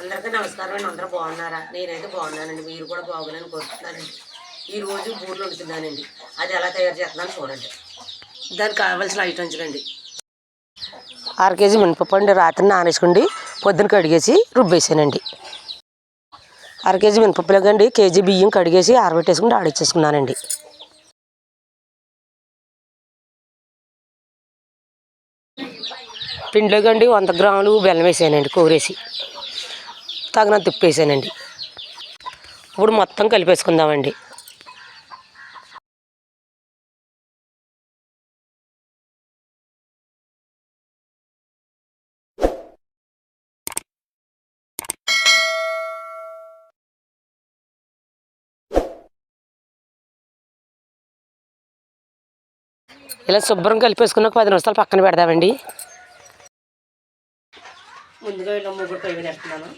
అందరికీ నమస్కారం అండి. అందరూ బాగున్నారా? నేనైతే బాగున్నానండి. మీరు కూడా బాగున్నాను కోరుతున్నానండి. ఈరోజు రోజు బూర్లు వండుతున్నానండి. అది ఎలా తయారు చేస్తున్నాను చూడండి. దానికి కావాల్సిన ఐటమ్స్ అండి అర కేజీ మినపప్పు అండి రాత్రి నానేసుకోండి పొద్దున కడిగేసి రుబ్బేసానండి. అర కేజీ మినపప్పులకండి కేజీ బియ్యం కడిగేసి ఆరబెట్టేసుకుని ఆడిచ్చేసుకున్నానండి పిండిలోకండి వంద గ్రాములు బెల్లం వేసానండి కూరేసి. తగినంత ఉప్పు వేసానండి ఇప్పుడు మొత్తం కలిపేసుకుందామండి. ఇలా శుభ్రం కలిపేసుకున్నాక పది నిమిషాలు పక్కన పెడదామండి. ముందుగా ఇలా ముగ్గురు పొయ్యి వేస్తున్నాను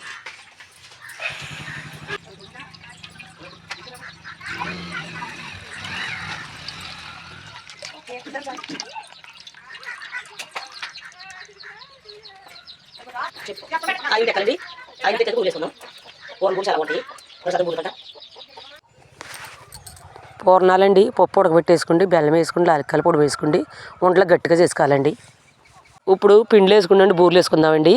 ఐదు ఎక్కడండి ఐదు ఎక్కడ కూలేసుకుందాం పూర్ణ కూడా చాలా బాగుంటాయి. ఒకసారి మూడు పూర్ణాలండి పప్పు ఉడకబెట్టేసుకోండి బెల్లం వేసుకోండి అరకల పొడి వేసుకోండి ఒంట్లో గట్టిగా చేసుకోవాలండి. ఇప్పుడు పిండిలు వేసుకుండండి బూర్లు వేసుకుందామండి.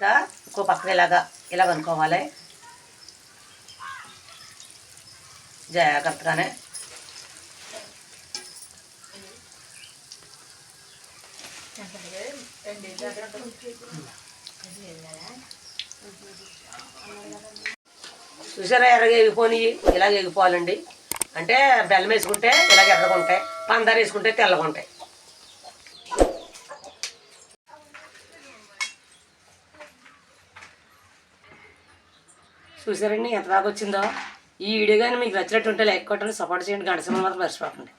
ఇంకా ఇంకో పక్కన ఇలాగా ఇలా అనుకోవాలి జాగ్రత్తగానే. చూసారా ఎర్రగా ఎగిపోని ఇలాగ ఎగిపోవాలండి అంటే బెల్లం వేసుకుంటే ఇలాగ ఎర్రగా ఉంటాయి పందారు వేసుకుంటే తెల్లగా ఉంటాయి. చూసారండి ఎంత దాకా వచ్చిందో. ఈ వీడియో కానీ మీకు నచ్చినట్టుంటే లైక్ కొట్టండి సపోర్ట్ చేయండి. గంట సమయం మాత్రం మర్చిపోకండి.